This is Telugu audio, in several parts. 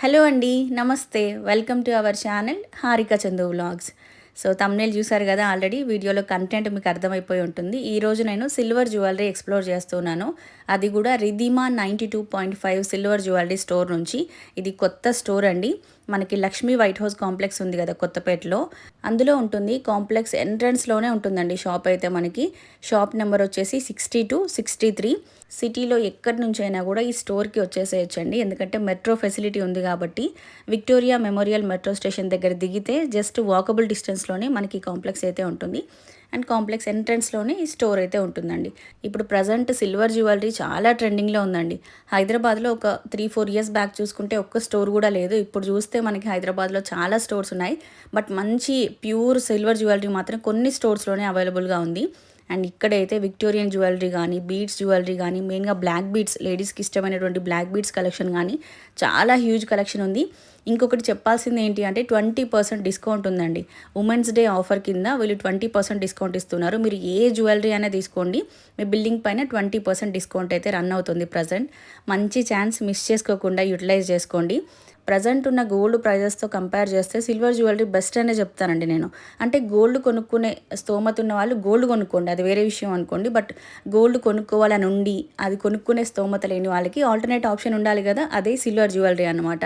హలో అండి నమస్తే. Welcome to our channel Harika Chandu vlogs. So thumbnail చూసారు కదా ఆల్రెడీ వీడియోలో కంటెంట్ మీకు అర్థమైపోయి ఉంటుంది. ఈ రోజు నేను సిల్వర్ జ్యువెలరీ ఎక్స్ప్లోర్ చేస్తున్నాను అది కూడా Ridhima ninety two point five silver jewellery store నుంచి. ఇది కొత్త స్టోర్ అండి. మనకి లక్ష్మీ వైట్ హౌస్ కాంప్లెక్స్ ఉంది కదా కొత్తపేటలో. అందులో ఉంటుంది కాంప్లెక్స్ ఎంట్రన్స్లోనే ఉంటుందండి షాప్ అయితే మనకి. షాప్ నెంబర్ వచ్చేసి సిక్స్టీ టూ సిక్స్టీ త్రీ. సిటీలో ఎక్కడి నుంచి అయినా కూడా ఈ స్టోర్కి వచ్చేసేయచ్చండి. ఎందుకంటే మెట్రో ఫెసిలిటీ ఉంది కాబట్టి విక్టోరియా మెమోరియల్ మెట్రో స్టేషన్ దగ్గర దిగితే జస్ట్ వాకబుల్ డిస్టెన్స్లోనే మనకి కాంప్లెక్స్ అయితే ఉంటుంది. అండ్ కాంప్లెక్స్ ఎంట్రన్స్లోనే ఈ స్టోర్ అయితే ఉంటుందండి. ఇప్పుడు ప్రజెంట్ సిల్వర్ జ్యువెలరీ చాలా ట్రెండింగ్లో ఉందండి. హైదరాబాద్లో ఒక త్రీ ఫోర్ ఇయర్స్ బ్యాక్ చూసుకుంటే ఒక్క స్టోర్ కూడా లేదు. ఇప్పుడు చూస్తే మనకి హైదరాబాద్లో చాలా స్టోర్స్ ఉన్నాయి. బట్ మంచి ప్యూర్ సిల్వర్ జ్యువెలరీ మాత్రం కొన్ని స్టోర్స్లోనే అవైలబుల్గా ఉంది. అండ్ ఇక్కడైతే విక్టోరియన్ జ్యువెలరీ కానీ బీడ్స్ జ్యువెలరీ కానీ మెయిన్గా బ్లాక్ బీడ్స్ లేడీస్కి ఇష్టమైనటువంటి బ్లాక్ బీడ్స్ కలెక్షన్ కానీ చాలా హ్యూజ్ కలెక్షన్ ఉంది. ఇంకొకటి చెప్పాల్సింది ఏంటి అంటే ట్వంటీ పర్సెంట్ డిస్కౌంట్ ఉందండి. ఉమెన్స్ డే ఆఫర్ కింద వీళ్ళు ట్వంటీ పర్సెంట్ డిస్కౌంట్ ఇస్తున్నారు. మీరు ఏ జ్యువెలరీ అయినా తీసుకోండి. మీ బిల్డింగ్ పైన ట్వంటీ పర్సెంట్ డిస్కౌంట్ అయితే రన్ అవుతుంది ప్రజెంట్. మంచి ఛాన్స్ మిస్ చేసుకోకుండా యూటిలైజ్ చేసుకోండి. ప్రజెంట్ ఉన్న గోల్డ్ ప్రైజెస్తో కంపేర్ చేస్తే సిల్వర్ జ్యువెలరీ బెస్ట్ అనే చెప్తానండి నేను. అంటే గోల్డ్ కొనుక్కునే స్తోమత ఉన్న వాళ్ళు గోల్డ్ కొనుక్కోండి. అది వేరే విషయం అనుకోండి. బట్ గోల్డ్ కొనుక్కోవాలని ఉండి అది కొనుక్కునే స్తోమత లేని వాళ్ళకి ఆల్టర్నేట్ ఆప్షన్ ఉండాలి కదా. అదే సిల్వర్ జ్యువెలరీ అనమాట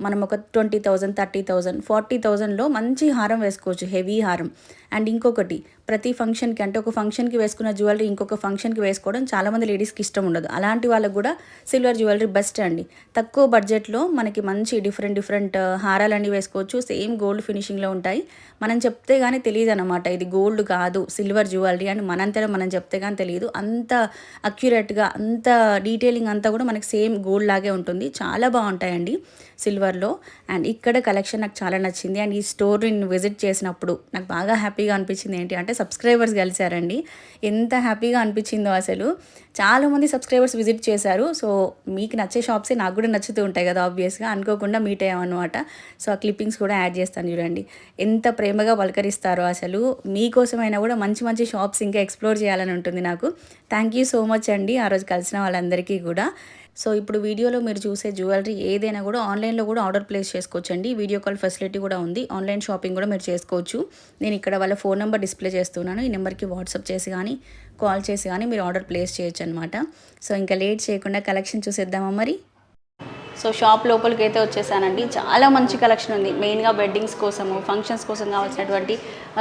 మనం ఒక twenty thousand thirty thousand forty థౌజండ్లో మంచి హారం వేసుకోవచ్చు హెవీ హారం. అండ్ ఇంకొకటి ప్రతి ఫంక్షన్కి అంటే ఒక ఫంక్షన్కి వేసుకున్న జ్యువెలరీ ఇంకొక ఫంక్షన్కి వేసుకోవడం చాలామంది లేడీస్కి ఇష్టం ఉండదు. అలాంటి వాళ్ళకు కూడా సిల్వర్ జ్యువెలరీ బెస్ట్ అండి. తక్కువ బడ్జెట్లో మనకి మంచి డిఫరెంట్ డిఫరెంట్ హారాలన్నీ వేసుకోవచ్చు. సేమ్ గోల్డ్ ఫినిషింగ్లో ఉంటాయి. మనం చెప్తే కానీ తెలియదు అనమాట ఇది గోల్డ్ కాదు సిల్వర్ జ్యువెలరీ అని మనంతలో మనం చెప్తే కానీ తెలియదు. అంత అక్యురేట్గా అంత డీటెయిలింగ్ అంతా కూడా మనకి సేమ్ గోల్డ్ లాగే ఉంటుంది. చాలా బాగుంటాయండి సిల్వర్లో అండ్ ఇక్కడ కలెక్షన్ నాకు చాలా నచ్చింది. అండ్ ఈ స్టోర్ నేను విజిట్ చేసినప్పుడు నాకు బాగా హ్యాపీగా అనిపించింది ఏంటి అంటే సబ్స్క్రైబర్స్ కలిశారండి. ఎంత హ్యాపీగా అనిపించిందో అసలు. చాలామంది సబ్స్క్రైబర్స్ విజిట్ చేశారు. సో మీకు నచ్చే షాప్సే నాకు కూడా నచ్చుతూ ఉంటాయి కదా ఆబ్వియస్గా అనుకోకుండా మీట్ అయ్యామన్నమాట సో ఆ క్లిప్పింగ్స్ కూడా యాడ్ చేస్తాను చూడండి. ఎంత ప్రేమగా పలకరిస్తారో అసలు. మీకోసమైనా కూడా మంచి మంచి షాప్స్ ఇంకా ఎక్స్ప్లోర్ చేయాలని ఉంటుంది నాకు. థ్యాంక్ యూ సో మచ్ అండి. ఆ రోజు కలిసిన వాళ్ళందరికీ కూడా. సో ఇప్పుడు వీడియోలో మీరు చూసే జ్యువెలరీ ఏదైనా కూడా ఆన్లైన్లో కూడా ఆర్డర్ ప్లేస్ చేసుకోవచ్చు అండి వీడియో కాల్ ఫెసిలిటీ కూడా ఉంది. ఆన్లైన్ షాపింగ్ కూడా మీరు చేసుకోవచ్చు. నేను ఇక్కడ వాళ్ళ ఫోన్ నెంబర్ డిస్ప్లే చేస్తున్నాను. ఈ నెంబర్కి వాట్సాప్ చేసి కానీ కాల్ చేసి కానీ మీరు ఆర్డర్ ప్లేస్ చేయొచ్చు అనమాట సో ఇంకా లేట్ చేయకుండా కలెక్షన్ చూసేద్దామా మరి? సో షాప్ లోపలికి అయితే వచ్చేసానండి. చాలా మంచి కలెక్షన్ ఉంది. మెయిన్గా వెడ్డింగ్స్ కోసము ఫంక్షన్స్ కోసం కావాల్సినటువంటి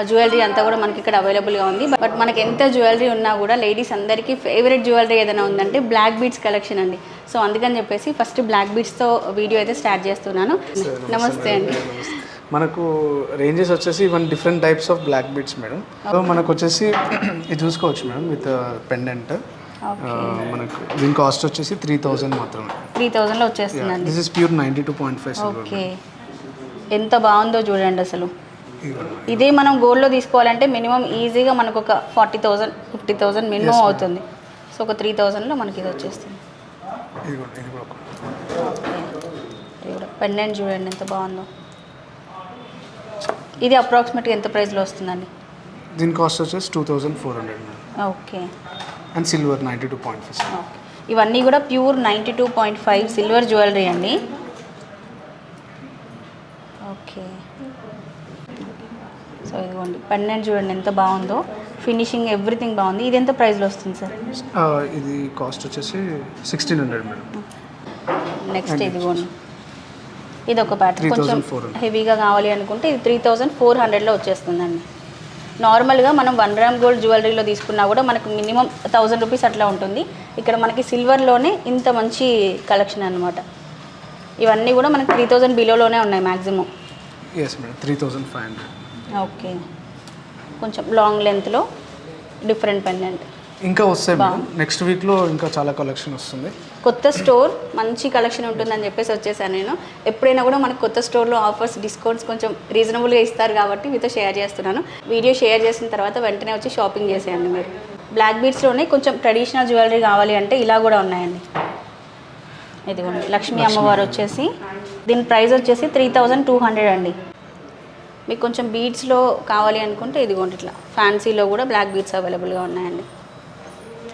జ్యువెలరీ అంతా కూడా మనకి ఇక్కడ అవైలబుల్గా ఉంది. బట్ మనకి ఎంత జ్యువెలరీ ఉన్నా కూడా లేడీస్ అందరికీ ఫేవరెట్ జ్యువెలరీ ఏదైనా ఉందంటే బ్లాక్ బీడ్స్ కలెక్షన్ అండి. సో అందుకని చెప్పేసి ఫస్ట్ బ్లాక్ బీడ్స్తో వీడియో అయితే స్టార్ట్ చేస్తున్నాను. నమస్తే అండి. మనకు రేంజెస్ వచ్చేసి one different types of black beads madam so మనకు వచ్చేసి ఇది చూసుకోవచ్చు మేడం విత్ పెండెంట్ మనకు దీని కాస్ట్ వచ్చేసి త్రీ థౌజండ్ మాత్రమే. త్రీ థౌజండ్లో వచ్చేస్తుందండి. This is pure ninety two point five okay ఎంత బాగుందో చూడండి అసలు. ఇదే మనం గోల్డ్లో తీసుకోవాలంటే మినిమం ఈజీగా మనకు ఒక forty thousand fifty thousand minimum అవుతుంది. సో ఒక త్రీ థౌజండ్లో మనకి ఇది వచ్చేస్తుంది. ఇది కూడా ఇది కూడా ఒక- ఇది కూడా. పెండెంట్ చూడండి ఎంత బాగుందో. ఇది అప్రాక్సిమేట్గా ఎంత ప్రైస్లో వస్తుందండి? దీని కాస్ట్ వచ్చేసి two thousand four hundred okay. And silver ninety two point five okay. ఇవన్నీ కూడా pure ninety two point five silver jewellery అండి. ఓకే. సో ఇదిగోండి పెండెంట్ చూడండి ఎంత బాగుందో. ఫినిషింగ్ ఎవ్రీథింగ్ బాగుంది. ఇది ఎంత ప్రైస్లో వస్తుంది సార్? ఇది కాస్ట్ వచ్చేసి సిక్స్టీన్ హండ్రెడ్ మేడం. నెక్స్ట్ ఇదిగోండి ఇది ఒక ప్యాటర్న్ కొంచెం 3400. హెవీగా కావాలి అనుకుంటే ఇది త్రీ థౌజండ్ ఫోర్ హండ్రెడ్లో వచ్చేస్తుందండి. నార్మల్గా మనం వన్ గ్రామ్ గోల్డ్ జ్యువెలరీలో తీసుకున్నా కూడా మనకు మినిమం థౌజండ్ రూపీస్ అట్లా ఉంటుంది. ఇక్కడ మనకి సిల్వర్లోనే ఇంత మంచి కలెక్షన్ అనమాట ఇవన్నీ కూడా మనకి త్రీ థౌజండ్ బిలోలోనే ఉన్నాయి మ్యాక్సిమం ఓకే కొంచెం లాంగ్ లెంత్లో డిఫరెంట్ పెండెంట్ ఇంకా వస్తాయి నెక్స్ట్ వీక్లో ఇంకా చాలా కలెక్షన్ వస్తుంది. కొత్త స్టోర్ మంచి కలెక్షన్ ఉంటుందని చెప్పేసి వచ్చేసాను నేను. ఎప్పుడైనా కూడా మనకు కొత్త స్టోర్లో ఆఫర్స్ డిస్కౌంట్స్ కొంచెం రీజనబుల్గా ఇస్తారు కాబట్టి మీతో షేర్ చేస్తున్నాను. వీడియో షేర్ చేసిన తర్వాత వెంటనే వచ్చి షాపింగ్ చేసేయండి మీరు. బ్లాక్ బీడ్స్లోనే కొంచెం ట్రెడిషనల్ జ్యువెలరీ కావాలి అంటే ఇలా కూడా ఉన్నాయండి. ఇదిగోండి లక్ష్మీ అమ్మవారు వచ్చేసి దీని ప్రైస్ వచ్చేసి త్రీ థౌజండ్ టూ హండ్రెడ్ అండి. మీకు కొంచెం బీడ్స్లో కావాలి అనుకుంటే ఇదిగోండి ఇట్లా. ఫ్యాన్సీలో కూడా బ్లాక్ బీడ్స్ అవైలబుల్గా ఉన్నాయండి.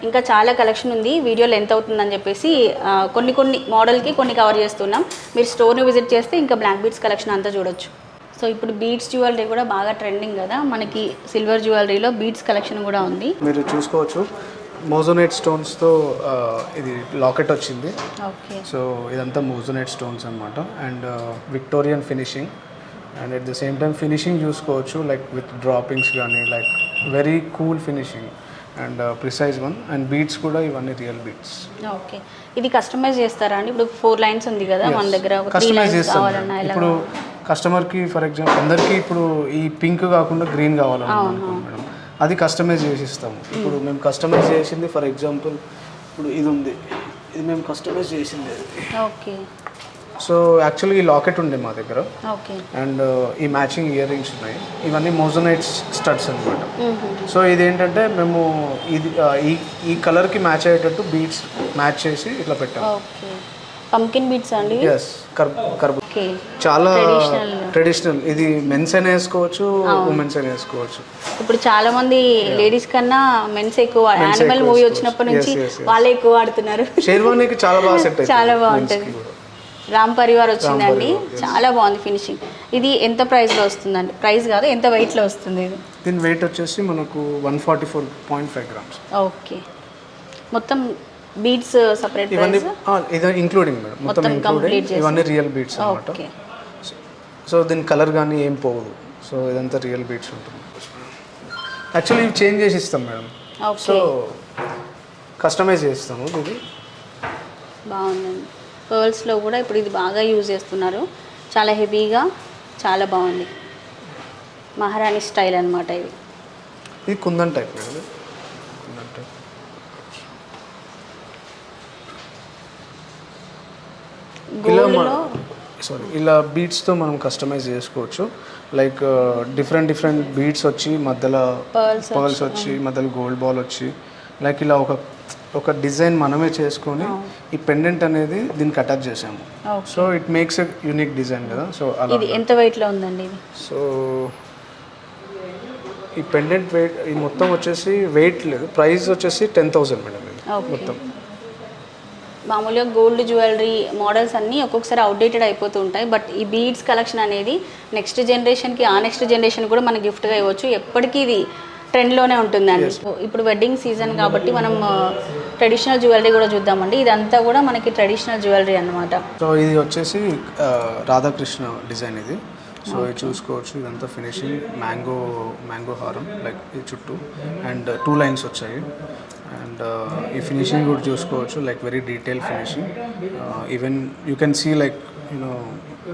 ఇంకా చాలా కలెక్షన్ ఉంది. వీడియోలో ఎంత అవుతుందని చెప్పేసి కొన్ని కొన్ని మోడల్కి కొన్ని కవర్ చేస్తున్నాం. మీరు స్టోర్ని విజిట్ చేస్తే ఇంకా బ్లాక్ బీడ్స్ కలెక్షన్ అంతా చూడొచ్చు. సో ఇప్పుడు బీడ్స్ జ్యువెలరీ కూడా బాగా ట్రెండింగ్ కదా. మనకి సిల్వర్ జ్యువెలరీలో బీడ్స్ కలెక్షన్ కూడా ఉంది. మీరు చూసుకోవచ్చు. మోజోనైట్ స్టోన్స్తో ఇది లాకెట్ వచ్చింది. ఓకే. సో ఇదంతా మోజోనైట్ స్టోన్స్ అనమాట and Victorian finishing. And at the same time finishing చూసుకోవచ్చు లైక్ విత్ డ్రాపింగ్స్ కానీ like very cool finishing and precise one and beads కూడా ఇవన్నీ రియల్ బీట్స్ ఓకే ఇది కస్టమైజ్ చేస్తారా అండి? ఇప్పుడు ఫోర్ లైన్స్ ఉంది కదా మన దగ్గర కస్టమైజ్ లైన్స్ చేస్తాం కావాలన్నా ఎలా? ఇప్పుడు కస్టమర్కి ఫర్ ఎగ్జాంపుల్ అందరికీ ఇప్పుడు ఈ పింక్ కాకుండా గ్రీన్ కావాలనుకుంటున్నాం మేడం. అది కస్టమైజ్ చేసి ఇస్తాము ఇప్పుడు మేము కస్టమైజ్ చేసింది ఫర్ ఎగ్జాంపుల్ ఇప్పుడు ఇది ఉంది. ఇది మేము కస్టమైజ్ చేసింది. ఓకే సో యాక్చువల్గా ఈ లాకెట్ ఉండే మా దగ్గర. ఓకే. అండ్ ఈ మ్యాచింగ్ ఇయర్ రింగ్స్ ఉన్నాయి. ఇవన్నీ మోజోనైట్ స్టడ్స్ అనమాట సో ఇది ఏంటంటే మేము ఇది ఈ ఈ కలర్కి మ్యాచ్ అయ్యేటట్టు బీట్స్ మ్యాచ్ చేసి ఇట్లా పెట్టాము పంకిన్ బీట్స్ అండి? ఎస్ కర్ కర్బు. చాలా. ట్రెడిషనల్. ఇది మెన్స్ అయినా వేసుకోవచ్చు ఉమెన్స్ అయినా వేసుకోవచ్చు. ఇప్పుడు చాలా మంది లేడీస్ కన్నా మెన్స్ ఎక్కువ యానిమల్ మూవీ. వచ్చినప్పటి నుంచి. వాళ్ళే ఎక్కువ ఆడుతున్నారు షేర్వానీకి చాలా బాగా సెట్ చాలా బాగుంటుంది. రామ్ పరివార్ వచ్చిందండి. చాలా బాగుంది ఫినిషింగ్. ఇది ఎంత ప్రైస్లో వస్తుందండి? ప్రైస్ కాదు ఎంత వెయిట్లో వస్తుంది ఇది? దీని వెయిట్ వచ్చేసి మనకు one forty four point five grams. Okay. మొత్తం బీడ్స్ సపరేట్ ఇవన్నీ ప్రైస్? ఆ, ఇది ఇంక్లూడింగ్ మేడం. మొత్తం ఇంక్లూడింగ్. ఇవన్నీ రియల్ బీట్స్ అనమాట ఓకే. సో దీని కలర్ కానీ ఏం పోదు. సో ఇదంతా రియల్ బీట్స్ ఉంటుంది. యాక్చువల్లీ ఇవి చేంజ్ చేసి ఇస్తాం మేడం. సో కస్టమైజ్ చేస్తాము ఇది బాగుందండి. పర్ల్స్లో కూడా ఇప్పుడు ఇది బాగా యూజ్ చేస్తున్నారు. చాలా హెవీగా చాలా బాగుంది. మహారాణి స్టైల్ అనమాట ఇది. ఇది కుందన్ టైప్ గోల్డ్లో సారీ ఇలా బీట్స్తో మనం కస్టమైజ్ చేసుకోవచ్చు. లైక్ డిఫరెంట్ డిఫరెంట్ బీట్స్ వచ్చి మధ్యలో పర్ల్స్ వచ్చి మధ్యలో గోల్డ్ బాల్ వచ్చి లైక్ ఇలా ఒక ఒక డిజైన్ మనమే చేసుకొని ఈ పెండెంట్ అనేది దీనికి అటాచ్ చేసాము so it makes a unique design కదా. సో ఇది ఎంత వెయిట్లో ఉందండి ఇది? సో ఈ పెండెంట్ వెయిట్ ఈ మొత్తం వచ్చేసి వెయిట్ లేదు. ప్రైస్ వచ్చేసి టెన్ థౌసండ్ మేడం ఇది మొత్తం. మామూలుగా గోల్డ్ జ్యువెలరీ మోడల్స్ అన్నీ ఒక్కొక్కసారి అవుట్డేటెడ్ అయిపోతూ ఉంటాయి. బట్ ఈ బీడ్స్ కలెక్షన్ అనేది నెక్స్ట్ జనరేషన్కి ఆ నెక్స్ట్ జనరేషన్ కూడా మనకి గిఫ్ట్గా ఇవ్వచ్చు. ఎప్పటికీ ఇది ట్రెండ్లోనే ఉంటుందండి. ఇప్పుడు వెడ్డింగ్ సీజన్ కాబట్టి మనం ట్రెడిషనల్ జ్యువెలరీ కూడా చూద్దామండి. ఇదంతా కూడా మనకి ట్రెడిషనల్ జ్యువెలరీ అన్నమాట. సో ఇది వచ్చేసి రాధాకృష్ణ డిజైన్ ఇది. సో ఇది చూసుకోవచ్చు. ఇదంతా ఫినిషింగ్ మ్యాంగో మ్యాంగో హారం లైక్ ఈ చుట్టూ. అండ్ టూ లైన్స్ వచ్చాయి. అండ్ ఈ ఫినిషింగ్ కూడా చూసుకోవచ్చు. Like very detail finishing even you can see like you know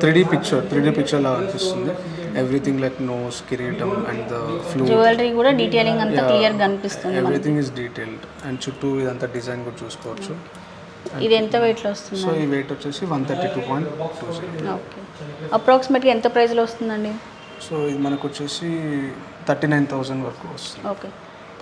three D picture three D picture లాగా అనిపిస్తుంది. ఎవ్రీథింగ్ లైక్ నోస్ కిరీటం అండ్ ద ఫ్లూ జ్యువెలరీ కూడా డీటెయిలింగ్ అంతా క్లియర్ కనిపిస్తుంది మనకి. ఎవ్రీథింగ్ ఈస్ డీటెయిల్డ్ అండ్ చుట్టూ ఇదంతా డిజైన్ కూడా చూసుకోవచ్చు. ఇది ఎంత వెయిట్లో వస్తుంది? సో ఈ వెయిట్ వచ్చేసి one thirty two point two okay అప్రాక్సిమేట్గా ఎంత ప్రైస్లో వస్తుందండి? సో ఇది మనకు వచ్చేసి థర్టీ నైన్ థౌజండ్ వరకు వస్తుంది. ఓకే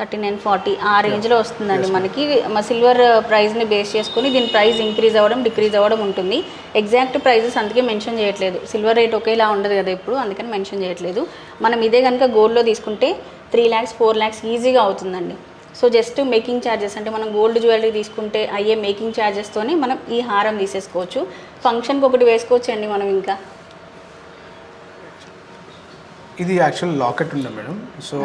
థర్టీ నైన్ ఫార్టీ ఆ రేంజ్లో వస్తుందండి మనకి. మా సిల్వర్ ప్రైస్ని బేస్ చేసుకొని దీని ప్రైస్ ఇంక్రీజ్ అవ్వడం డిక్రీజ్ అవ్వడం ఉంటుంది. ఎగ్జాక్ట్ ప్రైజెస్ అందుకే మెన్షన్ చేయట్లేదు. సిల్వర్ రేట్ ఒకేలా ఉండదు కదా ఇప్పుడు అందుకని మెన్షన్ చేయట్లేదు. మనం ఇదే కనుక గోల్డ్లో తీసుకుంటే త్రీ ల్యాక్స్ ఫోర్ ల్యాక్స్ ఈజీగా అవుతుందండి. సో జస్ట్ మేకింగ్ ఛార్జెస్ అంటే మనం గోల్డ్ జ్యువెలరీ తీసుకుంటే అయ్యే మేకింగ్ ఛార్జెస్తోనే మనం ఈ హారం తీసేసుకోవచ్చు. ఫంక్షన్కి ఒకటి వేసుకోవచ్చు అండి మనం ఇంకా. ఇది యాక్చువల్ లాకెట్ ఉండే మేడం. సో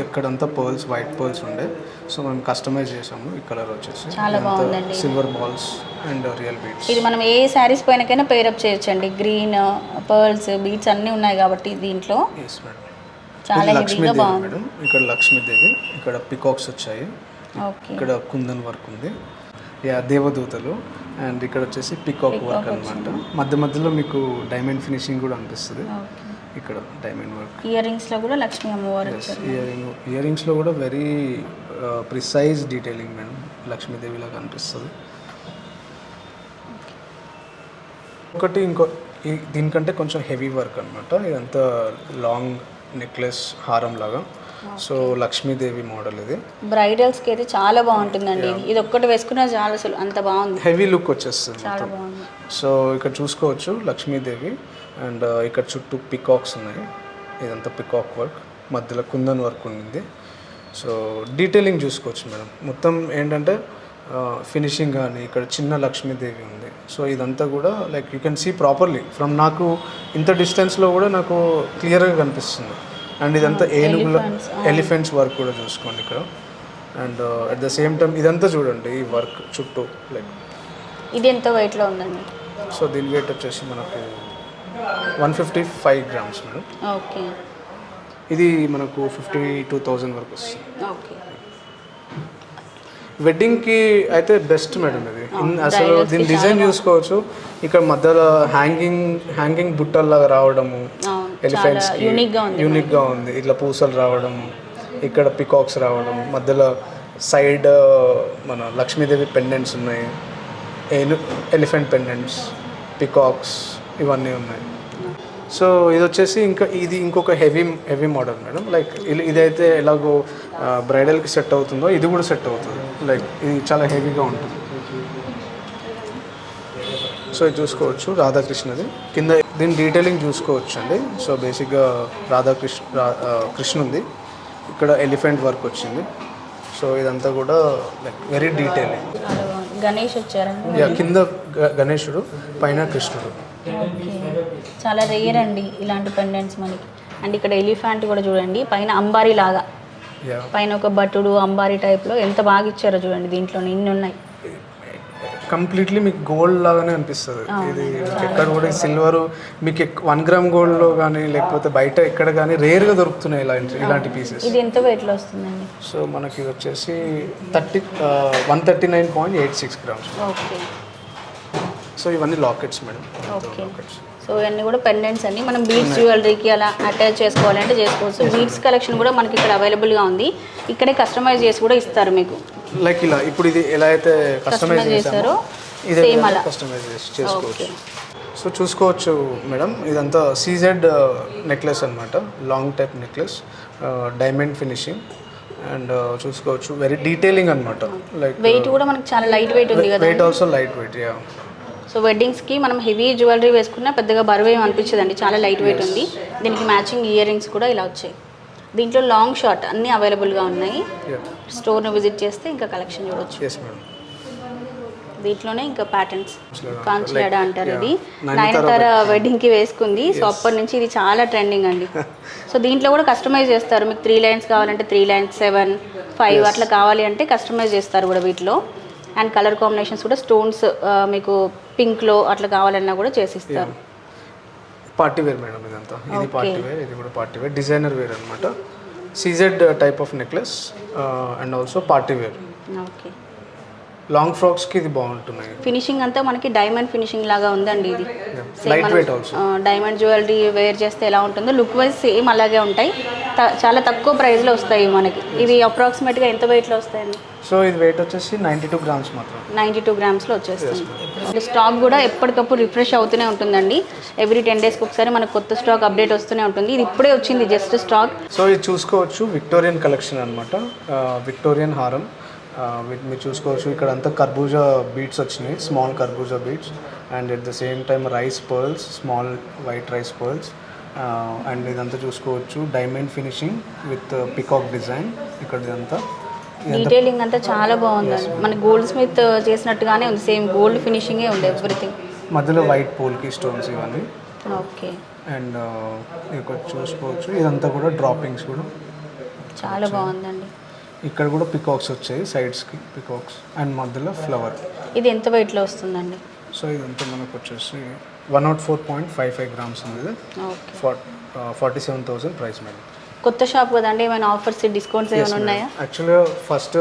ఇక్కడంతా పర్ల్స్ వైట్ పర్ల్స్ ఉండే. సో మనం కస్టమైజ్ చేసాము. ఈ కలర్ వచ్చేసి. చాలా బాగుందండి. Silver balls and real beads ఇది మనం ఏ శారీస్ పైనకైనా పేరప్ చేయొచ్చండి. గ్రీన్ పర్ల్స్ బీట్స్ అన్నీ ఉన్నాయి కాబట్టి దీంట్లో. ఎస్ మేడం చాలా లక్ష్మీదేవి మేడం. ఇక్కడ లక్ష్మీదేవి ఇక్కడ పికాక్స్ వచ్చాయి. ఇక్కడ కుందన్ వర్క్ ఉంది. యా దేవదూతలు. అండ్ ఇక్కడ వచ్చేసి పికాక్ వర్క్ అన్నమాట. మధ్య మధ్యలో మీకు డైమండ్ ఫినిషింగ్ కూడా అనిపిస్తుంది. ఇక్కడ డైమండ్ వర్క్. ఇయర్ రింగ్స్లో కూడా లక్ష్మీ అమ్మవారు వచ్చారు. ఇయరింగ్ ఇయర్ రింగ్స్లో కూడా very precise detailing madam Lakshmidevi లాగా అనిపిస్తుంది ఒకటి ఇంకో ఈ- దీనికంటే కొంచెం హెవీ వర్క్ అనమాట ఇదంతా లాంగ్ నెక్లెస్ హారం లాగా. సో లక్ష్మీదేవి మోడల్ ఇది. బ్రైడల్స్కి అయితే చాలా బాగుంటుందండి ఇది. ఇది ఒక్కటి వేసుకున్నా చాలా అసలు అంత బాగుంది. హెవీ లుక్ వచ్చేస్తుంది చాలా మొత్తం. బాగుంది. సో ఇక్కడ చూసుకోవచ్చు లక్ష్మీదేవి. అండ్ ఇక్కడ చుట్టూ పికాక్స్ ఉన్నాయి. ఇదంతా పికాక్ వర్క్. మధ్యలో కుందన్ వర్క్ ఉండింది. సో డీటెయిలింగ్ చూసుకోవచ్చు మేడం. మొత్తం ఏంటంటే ఫినిషింగ్ కానీ ఇక్కడ చిన్న లక్ష్మీదేవి ఉంది. సో ఇదంతా కూడా like you can see properly from నాకు ఇంత డిస్టెన్స్లో కూడా నాకు క్లియర్గా కనిపిస్తుంది. అండ్ ఇదంతా ఏనుగుల ఎలిఫెంట్స్ వర్క్ కూడా చూసుకోండి ఇక్కడ. And at the same time ఇదంతా చూడండి ఈ వర్క్ చుట్టూ లైక్ ఇది ఎంత వెయిట్లో ఉందండి? సో దీని వెయిట్ వచ్చేసి మనకు one fifty five grams madam. Okay. ఇది మనకు ఫిఫ్టీ టూ థౌజండ్ వరకు వస్తుంది. ఓకే. వెడ్డింగ్కి అయితే బెస్ట్ మేడం ఇది. ఇన్- అసలు దీని డిజైన్ చూసుకోవచ్చు. ఇక్కడ మధ్యలో హ్యాంగింగ్ హ్యాంగింగ్ బుట్టల్లాగా రావడము అవును ఎలిఫెంట్స్ యూనిక్గా ఉంది యూనిక్గా ఉంది. ఇట్లా పూసలు రావడం ఇక్కడ పికాక్స్ రావడం మధ్యలో సైడ్ మన లక్ష్మీదేవి పెండెంట్స్ ఉన్నాయి ఎలిఫెంట్ పెండెంట్స్ పికాక్స్ ఇవన్నీ ఉన్నాయి. సో ఇది వచ్చేసి ఇంకా ఇది ఇంకొక heavy heavy model madam. Like ఇది- ఇదైతే ఎలాగో బ్రైడల్కి సెట్ అవుతుందో ఇది కూడా సెట్ అవుతుంది. లైక్ ఇది చాలా హెవీగా ఉంటుంది. సో ఇది చూసుకోవచ్చు రాధాకృష్ణది. కింద దీని డీటెయిలింగ్ చూసుకోవచ్చు అండి సో బేసిక్గా రాధాకృష్ణ రా- ఆ, కృష్ణుంది. ఇక్కడ ఎలిఫెంట్ వర్క్ వచ్చింది. సో ఇదంతా కూడా లైక్ వెరీ డీటెయిలింగ్ గణేష్ వచ్చారండి. యా కింద గ- గణేశుడు పైన కృష్ణుడు. చాలా రేర్ అండి ఇలాంటి పెండెంట్స్ మనకి. అండ్ ఇక్కడ ఎలిఫెంట్ కూడా చూడండి పైన అంబారీ లాగా. పైన ఒక బట్టుడు అంబారీ టైప్లో ఎంత బాగా ఇచ్చారో చూడండి దీంట్లో ఇన్ని ఉన్నాయి. కంప్లీట్లీ మీకు గోల్డ్ లాగానే అనిపిస్తుంది. ఇది ఎక్కడ కూడా సిల్వర్ మీకు వన్ గ్రామ్ గోల్డ్లో కానీ లేకపోతే బయట ఎక్కడ కానీ రేర్గా దొరుకుతున్నాయి ఇలాంటి ఇలాంటి పీసెస్ ఇది ఎంత వెయిట్లో వస్తుందండి? సో మనకి వచ్చేసి thirty one thirty nine point eight six grams okay so ఇవన్నీ lockets madam okay lockets so ఇవన్నీ కూడా పెండెంట్స్ అండి మనం బీడ్స్ జ్యువెలరీకి అలా అటాచ్ చేసుకోవాలంటే చేసుకోవచ్చు. బీడ్స్ కలెక్షన్ కూడా మనకి ఇక్కడ అవైలబుల్గా ఉంది. ఇక్కడే కస్టమైజ్ చేసి కూడా ఇస్తారు మీకు. లైక్ ఇలా ఇప్పుడు ఇది ఎలా అయితే కస్టమైజ్ చేశారో same అలా. కస్టమైజ్ చేసి చేసుకోవచ్చు. సో చూసుకోవచ్చు మేడం ఇదంతా సీజెడ్ నెక్లెస్ అనమాట long type necklace diamond finishing and చూసుకోవచ్చు. వెరీ డీటెయిలింగ్ అనమాట లైక్ వెయిట్ కూడా మనకి చాలా లైట్ వెయిట్ ఉంది కదా. Weight also light weight yeah so వెడ్డింగ్స్కి మనం హెవీ జ్యువెలరీ వేసుకున్నా పెద్దగా బరువు ఏం అనిపించదండి. చాలా లైట్ వెయిట్ ఉంది. దీనికి మ్యాచింగ్ ఇయర్ రింగ్స్ కూడా ఇలా వచ్చాయి. దీంట్లో లాంగ్ షార్ట్ అన్నీ అవైలబుల్గా ఉన్నాయి. స్టోర్ని విజిట్ చేస్తే ఇంకా కలెక్షన్ చూడొచ్చు. దీంట్లోనే ఇంకా ప్యాటర్న్స్ కాంచిలాడ అంటారు ఇది. నయనతార వెడ్డింగ్కి వేసుకుంది. సో అప్పటి నుంచి ఇది చాలా ట్రెండింగ్ అండి. సో దీంట్లో కూడా కస్టమైజ్ చేస్తారు. మీకు త్రీ లైన్స్ కావాలంటే త్రీ లైన్స్ సెవెన్ ఫైవ్ అట్లా కావాలి అంటే కస్టమైజ్ చేస్తారు కూడా వీటిలో. అండ్ కలర్ కాంబినేషన్స్ కూడా స్టోన్స్ మీకు పింక్లో అట్లా కావాలన్నా కూడా చేసిస్తారు. పార్టీ వేర్ మేడం ఇదంతా. ఇది పార్టీ వేర్ ఇది కూడా పార్టీ వేర్ డిజైనర్ వేర్ అనమాట CZ type of necklace and also party wear okay long ఫ్రాక్స్కి ఇది బాగుంటున్నాయి. ఫినిషింగ్ అంతా మనకి డైమండ్ ఫినిషింగ్ లాగా ఉందండి ఇది. Light weight also diamond jewellery wear చేస్తే ఎలా ఉంటుందో లుక్ వైజ్ సేమ్ అలాగే ఉంటాయి. చాలా తక్కువ ప్రైస్లో వస్తాయి మనకి. ఇవి అప్రాక్సిమేట్గా ఎంత వెయిట్లో వస్తాయండి? సో ఇది వెయిట్ వచ్చేసి నైంటీ టూ గ్రామ్స్ మాత్రం నైంటీ టూ గ్రామ్స్లో వచ్చేస్తుంది స్టాక్ కూడా ఎప్పటికప్పుడు రిఫ్రెష్ అవుతూనే ఉంటుందండి. ఎవ్రీ టెన్ డేస్కి ఒకసారి మనకు కొత్త స్టాక్ అప్డేట్ వస్తూనే ఉంటుంది. ఇది ఇప్పుడే వచ్చింది జస్ట్ స్టాక్ సో ఇది చూసుకోవచ్చు విక్టోరియన్ కలెక్షన్ అనమాట విక్టోరియన్ హారం. మీరు చూసుకోవచ్చు ఇక్కడ అంతా కర్బూజా బీట్స్ వచ్చినాయి స్మాల్ కర్బూజా beads and at the same time rice pearls small white rice pearls and ఇదంతా చూసుకోవచ్చు. Diamond finishing with peacock design ఇక్కడ ఇదంతా. డీటెయిలింగ్ అంతా చాలా బాగుందండి. మన గోల్డ్ స్మిత్ చేసినట్టుగానే ఉంది. సేమ్ గోల్డ్ ఫినిషింగే ఉంది ఎవ్రీథింగ్ మధ్యలో వైట్ పోల్కి స్టోన్స్ ఇవన్నీ ఓకే అండ్ ఇక్కడ చూసుకోవచ్చు. ఇదంతా కూడా డ్రాపింగ్స్ కూడా. చాలా బాగుందండి. ఇక్కడ కూడా పికాక్స్ వచ్చాయి సైడ్స్కి పికాక్స్ అండ్ మధ్యలో ఫ్లవర్ ఇది ఎంత వెయిట్లో వస్తుందండి? సో ఇదంతా మనకు వచ్చేసి one not four point five five grams ఉంది forty seven thousand price madam. కొత్త షాప్ కదండి ఏమైనా ఆఫర్స్ డిస్కౌంట్స్ ఏమైనా ఉన్నాయా? యాక్చువల్గా ఫస్ట్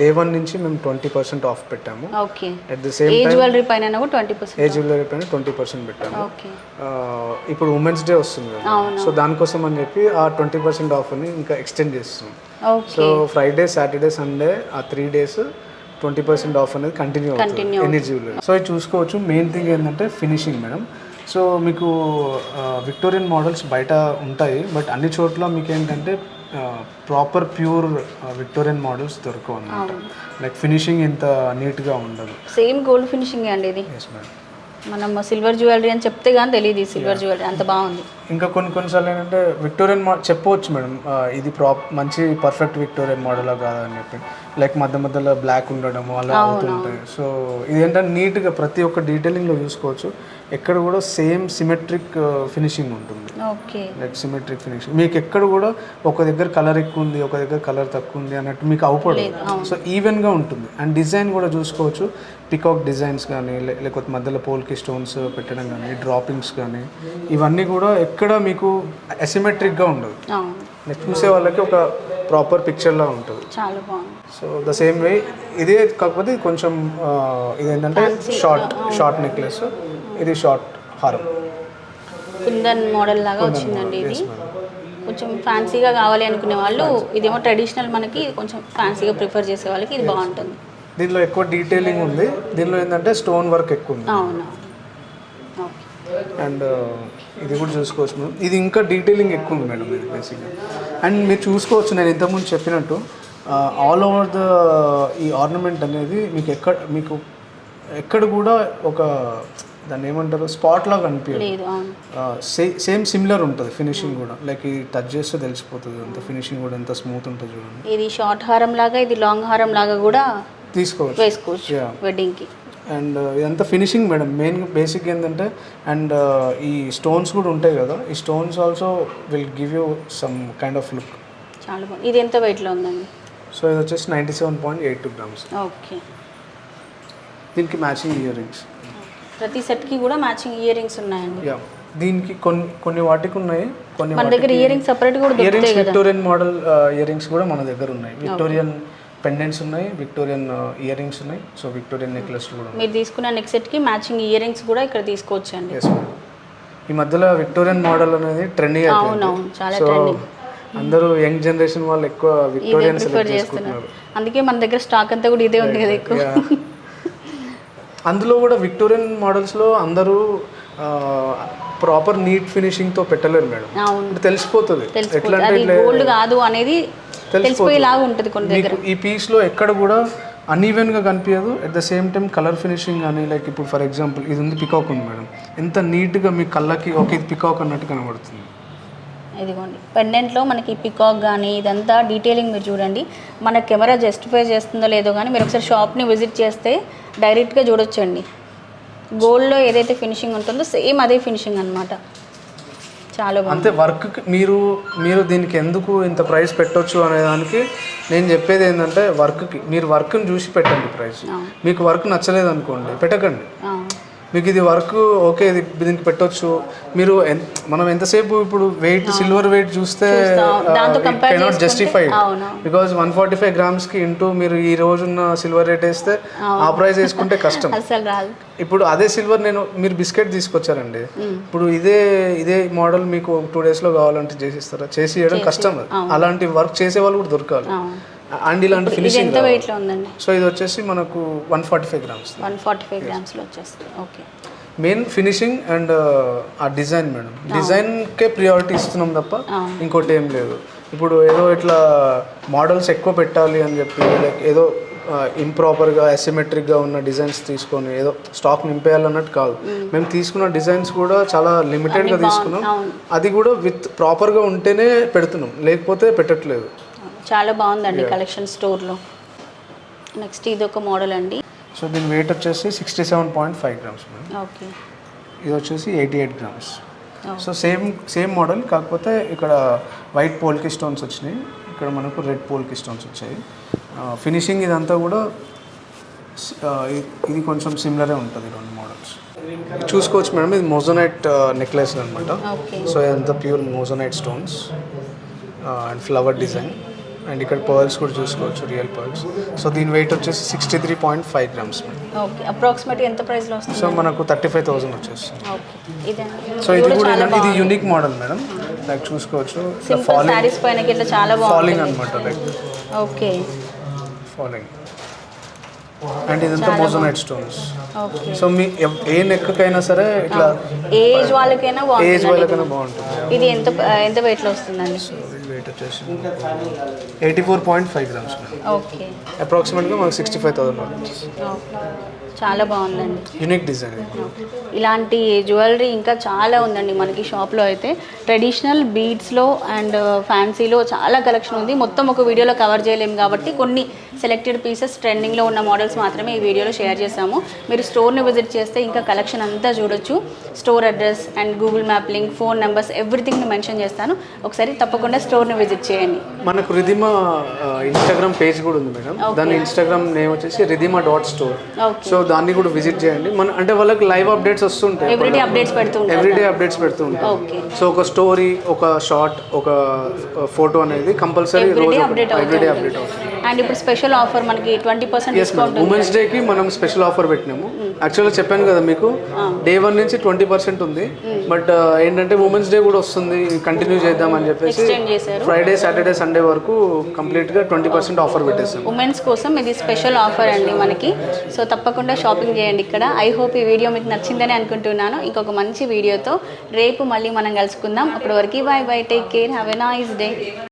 డే వన్ నుంచి మేము ట్వంటీ పర్సెంట్ ఆఫ్ పెట్టాము. ఓకే. అట్ ద సేమ్ ఏ జ్యువెలరీ పైన కూడా ట్వంటీ ఏ పర్సెంట్ జ్యువెలరీ పైన ట్వంటీ పర్సెంట్ పెట్టాము. ఓకే. ఇప్పుడు ఉమెన్స్ డే వస్తుంది కదా. సో దానికోసం అని చెప్పి ఆ ట్వంటీ పర్సెంట్ ఆఫర్ని ఇంకా ఎక్స్టెండ్ చేస్తున్నాం. సో ఫ్రైడే సాటర్డే సండే ఆ three days twenty percent off అనేది కంటిన్యూ అవుతుంది. జ్యువెలరీ సో ఇది చూసుకోవచ్చు. మెయిన్ థింగ్ ఏంటంటే ఫినిషింగ్ మేడం సో మీకు విక్టోరియన్ మోడల్స్ బయట ఉంటాయి బట్ అన్ని చోట్ల మీకు ఏంటంటే ప్రాపర్ ప్యూర్ విక్టోరియన్ మోడల్స్ దొరకవు అన్నమాట. లైక్ ఫినిషింగ్ ఇంత నీట్గా ఉండదు. సేమ్ గోల్డ్ ఫినిషింగ్ అండి ఇది? మనం సిల్వర్ జ్యువెలరీ అని చెప్తే కానీ తెలియదు సిల్వర్ జ్యువెలరీ అంత బాగుంది. ఇంకా కొన్ని కొన్నిసార్లు ఏంటంటే విక్టోరియన్ మో చెప్పవచ్చు మేడం ఇది ప్రాప్ మంచి పర్ఫెక్ట్ విక్టోరియన్ మోడల్ కాదని చెప్పి. లైక్ మధ్య మధ్యలో బ్లాక్ ఉండడం అలా అవుతుంటాయి సో ఇదేంటంటే నీట్గా ప్రతి ఒక్క డీటెయిలింగ్లో చూసుకోవచ్చు. ఎక్కడ కూడా సేమ్ సిమెట్రిక్ ఫినిషింగ్ ఉంటుంది. ఓకే. లైక్ సిమెట్రిక్ ఫినిషింగ్ మీకు ఎక్కడ కూడా ఒక దగ్గర కలర్ ఎక్కువ ఉంది ఒక దగ్గర కలర్ తక్కువ ఉంది అన్నట్టు మీకు అవపడదు. సో ఈవెన్గా ఉంటుంది. అండ్ డిజైన్ కూడా చూసుకోవచ్చు. పికాక్ డిజైన్స్ కానీ లేకపోతే మధ్యలో పోల్కి స్టోన్స్ పెట్టడం కానీ డ్రాపింగ్స్ కానీ ఇవన్నీ కూడా ఎక్కడ మీకు అసిమెట్రిక్గా ఉండదు. నెక్స్ట్ చూసే వాళ్ళకి ఒక ప్రాపర్ పిక్చర్లా ఉంటుంది. చాలా బాగుంది. సో ద సేమ్ వే ఇదే కాకపోతే ఇది కొంచెం ఆ, ఇదేంటంటే షార్ట్ షార్ట్ నెక్లెస్ ఇది షార్ట్ హారం. కుందన్ మోడల్ లాగా వచ్చిందండి ఇది. కొంచెం ఫ్యాన్సీగా కావాలి అనుకునే వాళ్ళు ఇదేమో ట్రెడిషనల్ మనకి కొంచెం ఫ్యాన్సీగా ప్రిఫర్ చేసే వాళ్ళకి ఇది బాగుంటుంది. దీనిలో ఎక్కువ డీటెయిలింగ్ ఉంది. దీనిలో ఏంటంటే స్టోన్ వర్క్ ఎక్కువ ఉంది. అవును. అండ్ ఇది కూడా చూసుకోవచ్చు. ఇది ఇంకా డీటెయిలింగ్ ఎక్కువ ఉంది మేడం ఇది బేసిక్గా అండ్ మీరు చూసుకోవచ్చు నేను ఇంతకుముందు చెప్పినట్టు ఆల్ ఓవర్ ద ఈ ఆర్నమెంట్ అనేది మీకు ఎక్కడ మీకు ఎక్కడ కూడా ఒక దాన్ని ఏమంటారు స్పాట్ లాగా అనిపించదు. సేమ్ సిమిలర్ ఉంటుంది ఫినిషింగ్ కూడా. లైక్ ఈ టచ్ చేస్తే తెలిసిపోతుంది అంత ఫినిషింగ్ కూడా ఎంత స్మూత్ ఉంటుంది చూడండి. ఇది షార్ట్ హారం లాగా ఇది లాంగ్ హారం లాగా కూడా తీసుకోవచ్చు. వేసుకోవచ్చు. వెడ్డింగ్కి అండ్ ఇదంతా ఫినిషింగ్ మేడం. మెయిన్ బేసిక్ ఏంటంటే అండ్ ఈ స్టోన్స్ కూడా ఉంటాయి కదా. ఈ stones also will give you some kind of look చాలా బాగుంది. ఇది ఎంత వెయిట్లో ఉందండి? సో ఇది వచ్చేసి ninety seven point eight two grams okay. దీనికి మ్యాచింగ్ ఇయర్ రింగ్స్ ప్రతి సెట్కి కూడా మ్యాచింగ్ ఇయర్ రింగ్స్ ఉన్నాయండి. యా దీనికి కొన్ని కొన్ని వాటికి ఉన్నాయి కొన్ని మన దగ్గర ఇయర్ రింగ్స్ సపరేట్ కూడా ear rings Victorian model ear rings కూడా మన దగ్గర ఉన్నాయి. విక్టోరియన్ పెండెంట్స్ ఉన్నాయి విక్టోరియన్ ఇయర్ రింగ్స్ ఉన్నాయి. సో విక్టోరియన్ నెక్లెస్ కూడా మీరు తీసుకున్న నెక్స్ట్ సెట్కి మ్యాచింగ్ ఇయర్ రింగ్స్ కూడా ఇక్కడ తీసుకోవచ్చు అండి ఈ మధ్యలో విక్టోరియన్ మోడల్ అనేది ట్రెండింగ్ అవునవును చాలా ట్రెండింగ్ అందరూ యంగ్ జనరేషన్ వాళ్ళు ఎక్కువ విక్టోరియన్ ప్రిఫర్ సెలెక్ట్ చేస్తున్నారు. అందుకే మన దగ్గర స్టాక్ అంతా కూడా ఇదే ఉంది కదా ఎక్కువ. అందులో కూడా విక్టోరియన్ మోడల్స్లో అందరూ ప్రాపర్ నీట్ ఫినిషింగ్తో పెట్టలేరు మేడం. అవును. తెలిసిపోతుంది. ఎట్లా అంటే గోల్డ్ కాదు అనేది తెలిసిపోయేలాగా ఉంటుంది కొన్ని దగ్గర. ఈ పీస్లో ఎక్కడ కూడా అన్ఈవెన్గా కనిపించదు. At the same time colour finishing కానీ లైక్ ఇప్పుడు ఫర్ ఎగ్జాంపుల్ ఇది ఉంది పికాక్ ఉంది మేడం. ఎంత నీట్గా మీ కళ్ళకి ఓకే ఇది పికాక్ అన్నట్టు కనబడుతుంది. ఇదిగోండి. పెండెంట్లో మనకి పికాక్ కానీ ఇదంతా డీటెయిలింగ్ మీరు చూడండి. మన కెమెరా జస్టిఫై చేస్తుందో లేదో కానీ మీరు ఒకసారి షాప్ని విజిట్ చేస్తే డైరెక్ట్గా చూడొచ్చండి. గోల్డ్లో ఏదైతే ఫినిషింగ్ ఉంటుందో సేమ్ అదే ఫినిషింగ్ అనమాట చాలా అంతే వర్క్ మీరు మీరు దీనికి ఎందుకు ఇంత ప్రైస్ పెట్టొచ్చు అనే దానికి నేను చెప్పేది ఏంటంటే వర్క్కి మీరు వర్క్ని చూసి పెట్టండి ప్రైస్. మీకు వర్క్ నచ్చలేదు అనుకోండి పెట్టకండి. మీకు ఇది వర్క్ ఓకే ఇది దీనికి పెట్టొచ్చు. మీరు మనం ఎంతసేపు ఇప్పుడు వెయిట్ సిల్వర్ వెయిట్ చూస్తే cannot justified. Because one forty five గ్రామ్స్కి into మీరు ఈ రోజున్న సిల్వర్ రేట్ వేస్తే ఆ ప్రైస్ వేసుకుంటే కష్టం. ఇప్పుడు అదే సిల్వర్ నేను మీరు బిస్కెట్ తీసుకొచ్చారండి. ఇప్పుడు ఇదే ఇదే మోడల్ మీకు టూ డేస్లో కావాలంటే చేసిస్తారా? చేసి ఇవ్వడం కష్టం అలాంటి వర్క్ చేసే వాళ్ళు కూడా దొరకాలి. అండ్ ఇలాంటి ఫినిషింగ్ ఎంత వెయిట్లో ఉందండి? సో ఇది వచ్చేసి మనకు one forty five grams one forty five గ్రామ్స్లో వచ్చేస్తుంది. ఓకే మెయిన్ ఫినిషింగ్ అండ్ ఆ డిజైన్ మేడం డిజైన్కే ప్రియారిటీ ఇస్తున్నాం తప్ప ఇంకోటి ఏం లేదు. ఇప్పుడు ఏదో ఇట్లా మోడల్స్ ఎక్కువ పెట్టాలి అని చెప్పి లైక్ ఏదో ఇంప్రాపర్గా అసిమెట్రిక్గా ఉన్న డిజైన్స్ తీసుకొని ఏదో స్టాక్ నింపేయాలన్నట్టు కాదు. మేము. తీసుకున్న డిజైన్స్ కూడా చాలా లిమిటెడ్గా తీసుకున్నాం. అది కూడా విత్ ప్రాపర్గా ఉంటేనే పెడుతున్నాం. లేకపోతే పెట్టట్లేదు. చాలా బాగుందండి కలెక్షన్ స్టోర్లో నెక్స్ట్ ఇది ఒక మోడల్ అండి. సో దీని వెయిట్ వచ్చేసి sixty seven point five grams madam. Okay ఇది వచ్చేసి eighty eight grams so same same model కాకపోతే ఇక్కడ వైట్ పోల్కి స్టోన్స్ వచ్చినాయి. ఇక్కడ మనకు రెడ్ పోల్కి స్టోన్స్ వచ్చాయి. ఫినిషింగ్ ఇదంతా కూడా ఇది కొంచెం సిమిలరే ఉంటుంది రెండు మోడల్స్ చూసుకోవచ్చు మేడం ఇది మోజోనైట్ నెక్లెస్ అనమాట సో ఇదంతా pure moissanite stones and flower design and ఇక్కడ పర్ల్స్ కూడా చూసుకోవచ్చు రియల్ పర్ల్స్. సో దీని వెయిట్ వచ్చేసి sixty three point five grams okay ఎంత ప్రైస్లో వస్తుంది? సో మనకు థర్టీ ఫైవ్ థౌసండ్ వచ్చేస్తుంది సో ఇది కూడా ఇది యూనిక్ మోడల్ మేడం. లైక్ చూసుకోవచ్చు. చాలా ఫాలింగ్ బాగుంది అనమాట లైక్ ఓకే. ఫాలింగ్ అండ్ ఇదంతా మోజోనైట్ స్టోన్స్ సో మీ ఏ నెక్కకైనా సరే ఇట్లా ఏజ్ వాళ్ళకైనా ఏజ్ వాళ్ళకైనా బాగుంటుంది. ఇది ఎంత ఎంత వెయిట్లో వస్తుందండి? వెయిట్ వచ్చేసి eighty four point five grams okay అప్రాక్సిమేట్గా మనకు సిక్స్టీ ఫైవ్ థౌసండ్ చాలా బాగుందండి. యూనిక్ డిజైన్ ఇలాంటి జ్యువెలరీ ఇంకా చాలా ఉందండి మనకి షాప్లో అయితే. ట్రెడిషనల్ బీడ్స్లో అండ్ ఫ్యాన్సీలో చాలా కలెక్షన్ ఉంది. మొత్తం ఒక వీడియోలో కవర్ చేయలేము కాబట్టి కొన్ని సెలెక్టెడ్ పీసెస్ ట్రెండింగ్లో ఉన్న మోడల్స్ మాత్రమే ఈ వీడియోలో షేర్ చేశాము. మీరు స్టోర్ని విజిట్ చేస్తే ఇంకా కలెక్షన్ అంతా చూడొచ్చు. Store address and Google map link phone numbers ఎవ్రీథింగ్ని mention చేస్తాను. ఒకసారి తప్పకుండా స్టోర్ని విజిట్ చేయండి. మనకు రిధిమా ఇన్స్టాగ్రామ్ పేజ్ కూడా ఉంది మేడం. దాని ఇన్స్టాగ్రామ్ నేమ్ వచ్చేసి రిధిమా డాట్ స్టోర్ సో దాన్ని కూడా విజిట్ చేయండి. మన అంటే వాళ్ళకి లైవ్ అప్డేట్స్ వస్తుంటాయి. ఎవ్రీడే అప్డేట్స్ పెడుతూ ఉంటారు. ఎవ్రీడే అప్డేట్స్ పెడుతూ ఉంటాం ఓకే సో ఒక స్టోరీ ఒక షార్ట్ ఒక ఫోటో అనేది కంపల్సరీ రోజు అప్డేట్ ఎవ్రీడే అప్డేట్ అవుతుంది. అండ్ ఇప్పుడు స్పెషల్ ఆఫర్ మనకి ట్వంటీ పర్సెంట్ డిస్కౌంట్ ఉమెన్స్ డేకి మనం స్పెషల్ ఆఫర్ పెట్టినాము. యాక్చువల్గా చెప్పాను కదా మీకు డే వన్ నుంచి ట్వంటీ పర్సెంట్ ఉంది. బట్ ఏంటంటే ఉమెన్స్ డే కూడా వస్తుంది కంటిన్యూ చేద్దాం అని చెప్పేసి ఫ్రైడే సాటర్డే సండే వరకు కంప్లీట్గా ట్వంటీ పర్సెంట్ ఆఫర్ పెట్టేస్తాం ఉమెన్స్ కోసం ఇది స్పెషల్ ఆఫర్ అండి మనకి. సో తప్పకుండా షాపింగ్ చేయండి ఇక్కడ. ఐ హోప్ ఈ వీడియో మీకు నచ్చిందని అనుకుంటున్నాను. ఇంకొక మంచి వీడియోతో రేపు మళ్ళీ మనం కలుసుకుందాం. అప్పటి వరకు bye bye take care have a nice day